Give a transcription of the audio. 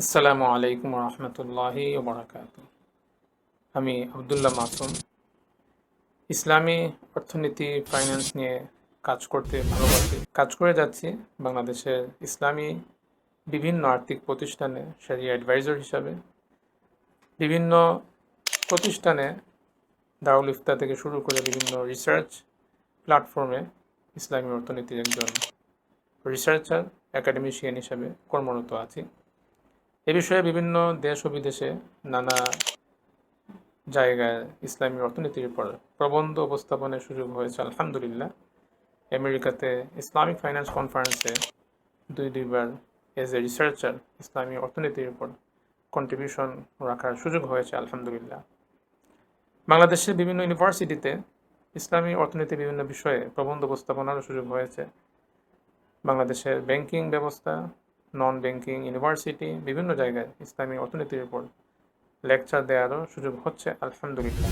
আসসালামু আলাইকুম রহমতুল্লাহি ওবরাকাত আমি আবদুল্লাহ মাসুম। ইসলামী অর্থনীতি ফাইন্যান্স নিয়ে কাজ করতে ভালোবাসি। কাজ করে যাচ্ছি বাংলাদেশের ইসলামী বিভিন্ন আর্থিক প্রতিষ্ঠানে সেরি অ্যাডভাইজার হিসাবে। বিভিন্ন প্রতিষ্ঠানে দারুল ইফতা থেকে শুরু করে বিভিন্ন রিসার্চ প্ল্যাটফর্মে ইসলামী অর্থনীতির একজন রিসার্চার একাডেমিশিয়ান হিসাবে কর্মরত আছি। এ বিষয়ে বিভিন্ন দেশ ও বিদেশে নানা জায়গায় ইসলামী অর্থনীতির উপর প্রবন্ধ উপস্থাপনের সুযোগ হয়েছে, আলহামদুলিল্লাহ। আমেরিকাতে ইসলামিক ফাইন্যান্স কনফারেন্সে দুই, দুইবার এজ এ রিসার্চার ইসলামী অর্থনীতির উপর কন্ট্রিবিউশন রাখার সুযোগ হয়েছে, আলহামদুলিল্লাহ। বাংলাদেশের বিভিন্ন ইউনিভার্সিটিতে ইসলামী অর্থনীতি বিভিন্ন বিষয়ে প্রবন্ধ উপস্থাপনারও সুযোগ হয়েছে। বাংলাদেশের ব্যাংকিং ব্যবস্থা নন ব্যাংকিং ইউনিভার্সিটি বিভিন্ন জায়গায় ইসলামী অর্থনীতির উপর লেকচার দেওয়ারও সুযোগ হচ্ছে আলহামদুলিল্লাহ।